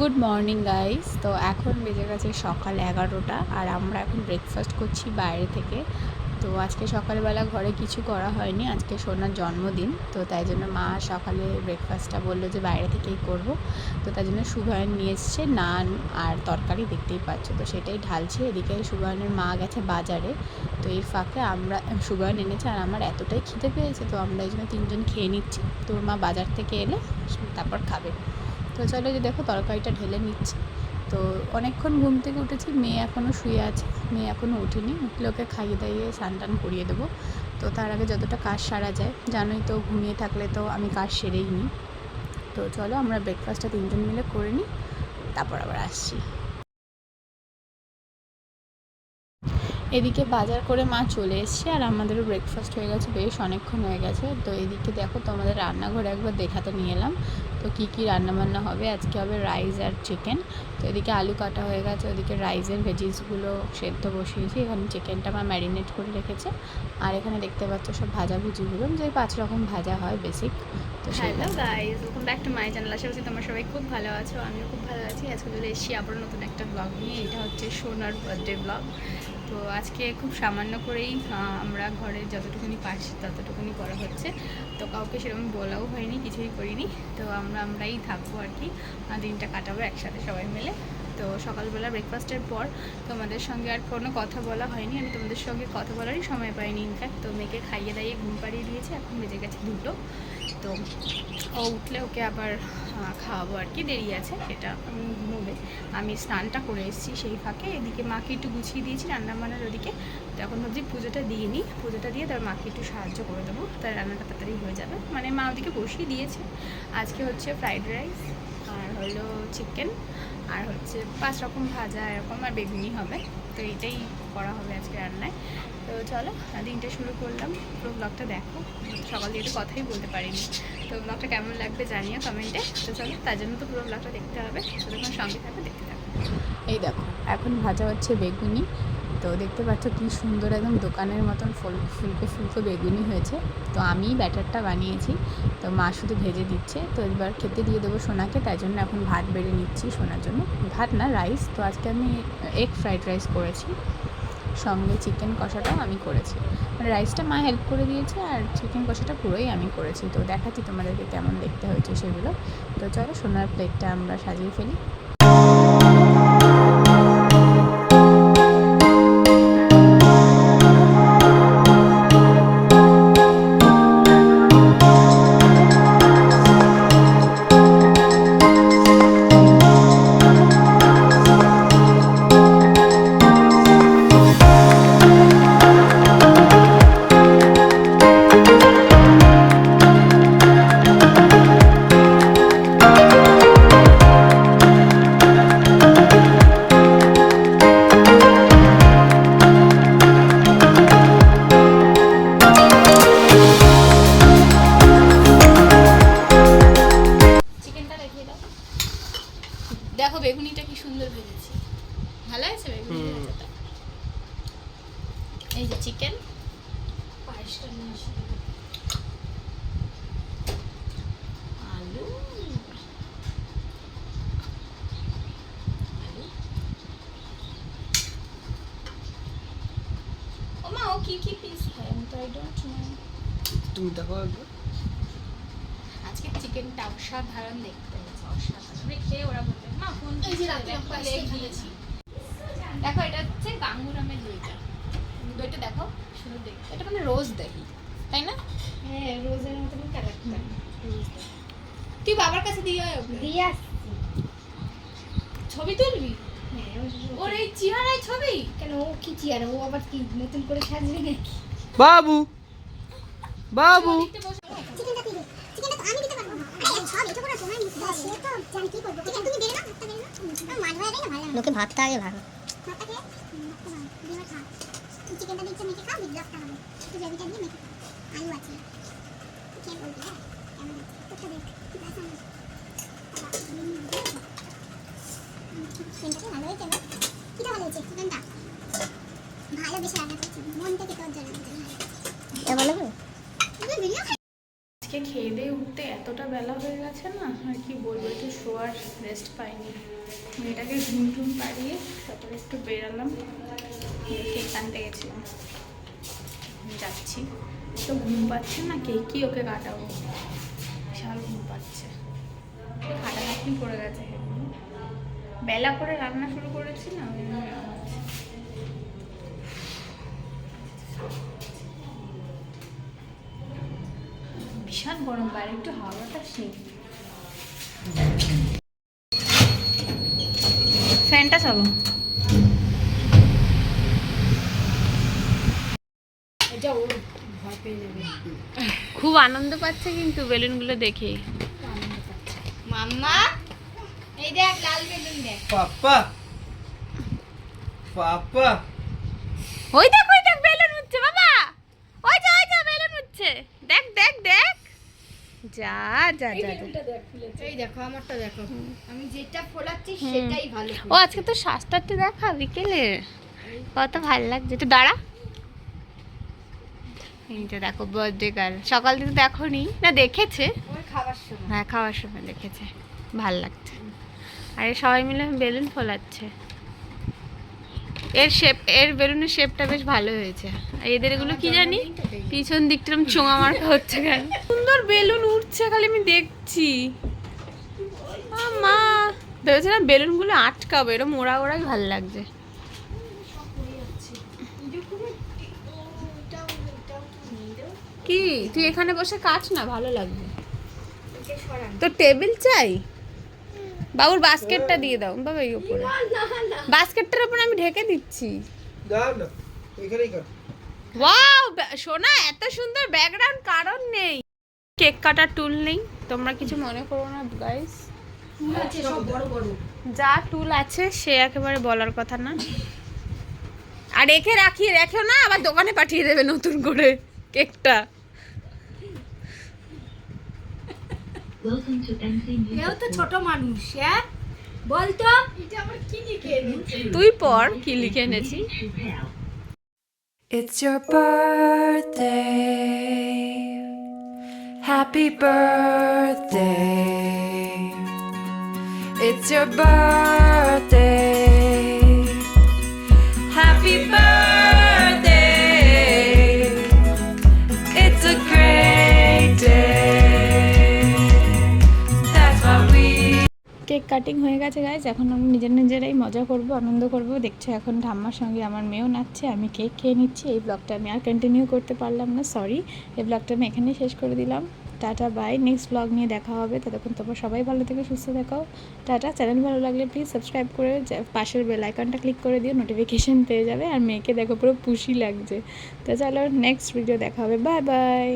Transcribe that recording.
Good morning guys তো এখন বেজে গেছে সকাল এগারোটা আর আমরা এখন ব্রেকফাস্ট করছি বাইরে থেকে। তো আজকে সকালবেলা ঘরে কিছু করা হয়নি। আজকে সোনার জন্মদিন। তো তাই জন্য মা সকালে ব্রেকফাস্টটা বলল যে বাইরে থেকেই করব। তো তাই জন্য সুগায়ন নিয়ে এসছে নান আর তরকারি দেখতেই পাচ্ছ। তো সেটাই ঢালছে। এদিকে সুগায়নের মা গেছে বাজারে। তো এই ফাঁকে আমরা সুগায়ন এনেছে আর আমার এতটাই খিদে পেয়েছে। তো আমরা এই জন্য তিনজন খেয়ে নিচ্ছি। তোর মা বাজার থেকে এলে তারপর খাবে। তো চলো যে দেখো তরকারিটা ঢেলে নিচ্ছি। তো অনেকক্ষণ ঘুম থেকে উঠেছি, মেয়ে এখনও শুয়ে আছে। মেয়ে এখনও উঠিনি উঠলে ওকে খাইয়ে দাইয়ে স্নান টান করিয়ে দেবো। তো তার আগে যতটা কাজ সারা যায়, জানোই তো ঘুমিয়ে থাকলে তো আমি কাজ সেরেই নিই তো চলো আমরা ব্রেকফাস্টটা তিনজন মিলে করে নিই, তারপর আবার আসছি। এদিকে বাজার করে মা চলে এসছে আর আমাদেরও ব্রেকফাস্ট হয়ে গেছে, বেশ অনেকক্ষণ হয়ে গেছে। তো এদিকে দেখো তোমাদের রান্নাঘরে একবার দেখাতে নিয়ে এলাম। তো কী কী রান্নাবান্না হবে? আজকে হবে রাইস আর চিকেন তো এদিকে আলু কাটা হয়ে গেছে, ওদিকে রাইসের ভেজিসগুলো সেদ্ধ বসিয়েছি। এখানে চিকেনটা আমার ম্যারিনেট করে রেখেছে। আর এখানে দেখতে পাচ্ছ সব ভাজা ভুজিগুলো যে পাঁচ রকম ভাজা হয় বেসিক তো hello guys welcome back to my channel আশা করছি তোমরা সবাই খুব ভালো আছো আমিও খুব ভালো আছি। আজকে চলে এসেছি আবার নতুন একটা ব্লগ নিয়ে। এটা হচ্ছে সোনার বার্থডে ব্লগ তো আজকে খুব সামান্য করেই আমরা ঘরে যতটুকুনি পারছি ততটুকুনি করা হচ্ছে। তো কাউকে সেরকম বলাও হয়নি কিছুই করিনি। তো আমরা আমরাই থাকব আর কি। দিনটা কাটাবো একসাথে সবাই মিলে। তো সকালবেলা ব্রেকফাস্টের পর তোমাদের সঙ্গে আর কোনো কথা বলা হয়নি। আমি তোমাদের সঙ্গে কথা বলারই সময় পাইনি ইনফ্যাক্ট তো মেয়েকে খাইয়ে দাইয়ে ঘুম পাড়িয়ে দিয়েছে। এখন বেজে গেছে দুটো। তো ও উঠলে ওকে আবার খাওয়াবো আর কি। দেরি আছে সেটা ঘুমোবে। আমি স্নানটা করে এসেছি সেই ফাঁকে। এদিকে মাকে একটু গুছিয়ে দিয়েছি রান্না বান্নার ওদিকে। তো এখন ভাবছি পুজোটা দিয়ে নিই। পুজোটা দিয়ে তার মাকে একটু সাহায্য করে দেবো। তার রান্নাটা তাড়াতাড়ি হয়ে যাবে। মানে মা ওদিকে বসিয়ে দিয়েছে। আজকে হচ্ছে ফ্রাইড রাইস। আর হলো চিকেন আর হচ্ছে পাঁচ রকম ভাজা এরকম আর বেগুনি হবে। তো এইটাই করা হবে আজকে রান্নায়। তো চলো দিনটা শুরু করলাম। পুরো ব্লগটা দেখো। সকাল দিয়ে একটু কথাই বলতে পারিনি। তো ব্লগটা কেমন লাগবে জানিও কমেন্টে তো চলো, তার জন্য তো পুরো ব্লগটা দেখতে হবে। তো তখন সঙ্গে থাকবে দেখতে থাকবে এই দেখো, এখন ভাজা হচ্ছে বেগুনি। তো দেখতে পাচ্ছ কি সুন্দর একদম দোকানের মতন ফুল, ফুলকো ফুলকো বেগুনি হয়েছে। তো আমি ব্যাটারটা বানিয়েছি। তো মা শুধু ভেজে দিচ্ছে। তো এবার খেতে দিয়ে দেবো সোনাকে। তাই জন্য এখন ভাত বেড়ে নিচ্ছি সোনার জন্য। ভাত না, রাইস। তো আজকে আমি এগ ফ্রাইড রাইস করেছি। সঙ্গে চিকেন কষাটাও আমি করেছি। মানে রাইসটা মা হেল্প করে দিয়েছে আর চিকেন কষাটা পুরোই আমি করেছি। তো দেখাচ্ছি তোমাদেরকে কেমন দেখতে হয়েছে সেগুলো। তো চলো সোনার প্লেটটা আমরা সাজিয়ে ফেলি। চিকেন পায়েসটা আলু। আলু। ও মা ও কি কি পিস খায়? আমি তো আই ডোন্ট নো তুমি দেখো একবার। আজকে চিকেনটা অসাধারণ দেখতে হয়েছে অসাধারণ। আমি খেয়ে ওরা বলবে মা এই যে রাতে দেখো এটা হচ্ছে গাঙ্গুরামের দইটা। দইটা দেখো শুধু দেখ এটা মানে রোজ দহি তাই না? হ্যাঁ রোজের মতন ক্যারেক্টার তুই বাবার কাছে দিয়ে দিয়ে আসছি। ছবি তুলবি? হ্যাঁ ওর এই চেহারায় ছবি? কেন ও কি চেয়ার ও আবার কি নতুন করে সাজবে নাকি? বাবু! বাবু! দেখতে বসে। চিকেনটা তুই দে চিকেনটা তো আমি দিতে পারব না। আরে সব এটা করে তোমার মুখে সে তো জানি কি করব? চিকেন তুমি বেরো না ভাতটা বেরো না। গেলে ভালো। লাগে লোকে ভাতটা আগে ভালো খেয়ে চিকেনটা দিচ্ছে মেখে খাও বিদ্লাসটা হবে তুই গ্রেভিটা দিয়ে মেখে আলু আছে। কে বলবি হ্যাঁ? কেমন আছে? চিকেনটা ভালো হয়েছে না কিটা ভালো হয়েছে চিকেনটা? ভালো বেশি রান্না করছি মন থেকে তোর জন্য। ভালো ভিডিও আজকে খেয়ে দিয়ে উঠতে এতটা বেলা হয়ে গেছে না আর কি বলব একটু শোয়ার রেস্ট পাইনি। মেয়েটাকে ঘুম টুম পাড়িয়ে তারপরে একটু বেরালাম। কেক আনতে গেছিলাম যাচ্ছি। তো ঘুম পাচ্ছে না? কেকই ওকে কাটাবো? বিশাল ঘুম পাচ্ছে। খাটাখাটনি পড়ে গেছে বেলা করে রান্না শুরু করেছি না। ভীষণ গরম, বাইরে একটু হাওয়াটা সেই ফ্যানটা চলো এটা ওর ভয় পেয়ে যাবে। খুব আনন্দ পাচ্ছে কিন্তু বেলুনগুলো দেখে। মাম্মা এই দেখ লাল বেলুন দেখ। পাপা পাপা ওই দেখ ওই দেখ বেলুন উঠছে বাবা। ওই যা ওই যা বেলুন উঠছে। দেখ দেখ দেখ। যা যা যা যা। এই দেখো আমারটা দেখো। আমি যেটা ফোলাচ্ছি সেটাই ভালো ও আজকে তো সাতটাতে দেখা বিকেলে। কত ভালো লাগছে। একটু দাঁড়া। এইটা দেখো বার্থডে গার্ল সকাল থেকে দেখো নি না দেখেছে। হ্যাঁ খাওয়ার সময় দেখেছে। ভালো লাগছে। আর সবাই মিলে বেলুন ফোলাচ্ছে। এর শেপ এর বেলুনের শেপটা বেশ ভালো হয়েছে। আর এদের এগুলো কি জানি? পিছন দিকটা চোঙা মার্কা হচ্ছে কেন? সুন্দর বেলুন উঠছে খালি আমি দেখছি। মা ভেবেছিলাম বেলুনগুলো আটকাবে এরকম ওড়া ওড়াই ভালো লাগছে। কি? তুই এখানে বসে কাট না? ভালো লাগবে। তো টেবিল চাই? বাবুর বাস্কেটটা দিয়ে দাও। বাবা এই উপরে। বাস্কেটটার উপরে আমি ঢেকে দিচ্ছি। দাও না ওয়াও সোনা এত সুন্দর ব্যাকগ্রাউন্ড কারণ নেই। কেক কাটার টুল নেই। তোমরা কিছু মনে করো না গাইস সব বড় বড়। যা টুল আছে সে একেবারে বলার কথা না। আর রেখে রাখি রেখো না আবার দোকানে পাঠিয়ে দেবে নতুন করে কেকটা। তো ছোট মানুষ হ্যাঁ বল এটা আবার কি লিখে তুই পর কি লিখে এনেছি It's your birthday. Happy birthday. It's your birthday. Cake cutting হয়ে গেছে গাইজ এখন আমি নিজের নিজেরাই মজা করব, আনন্দ করব। দেখছ এখন ঠাম্মার সঙ্গে আমার মেয়েও নাচছে, আমি কেক খেয়ে নিচ্ছি। এই ব্লগটা আমি আর কন্টিনিউ করতে পারলাম না সরি এই ব্লগটা আমি এখানেই শেষ করে দিলাম। টাটা বাই নেক্সট ব্লগ নিয়ে দেখা হবে। ততক্ষণ তোমরা সবাই ভালো থেকে, সুস্থ থাকো। টাটা। চ্যানেল ভালো লাগলে প্লিজ সাবস্ক্রাইব করে পাশের বেল আইকনটা ক্লিক করে দিও নোটিফিকেশন পেয়ে যাবে। আর মেয়েকে দেখো পুরো পুষি লাগছে। তো চলো নেক্সট ভিডিও দেখা হবে। Bye bye